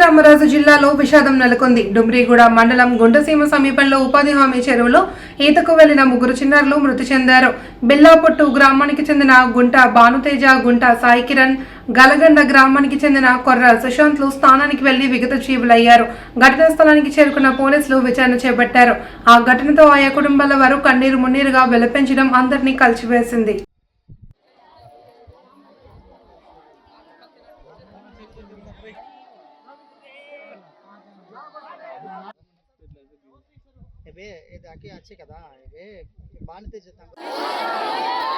సీతారామరాజు జిల్లాలో విషాదం నెలకొంది. డుమ్రిగూడ మండలం గుండసీమ సమీపంలో ఉపాధి హామీ చెరువులో ఈతకు వెళ్ళిన ముగ్గురు చిన్నారులు మృతి చెందారు. బిల్లాపొట్టు గ్రామానికి చెందిన గుంట భానుతేజ గుంట సాయి కిరణ్ గలగండ గ్రామానికి చెందిన కొర్ర సుశాంత్లు స్థానానికి వెళ్ళి విగత జీవులయ్యారు. ఘటనా స్థలానికి చేరుకున్న పోలీసులు విచారణ చేపట్టారు. ఆ ఘటనతో ఆయా కుటుంబాల వారు కన్నీరు మున్నీరుగా విలపించడం అందరినీ కలిచివేసింది ಇದಾಕಿ ಆಚೆ ಕದಾ ಬಾಣ್ತಿ ಜೊತೆ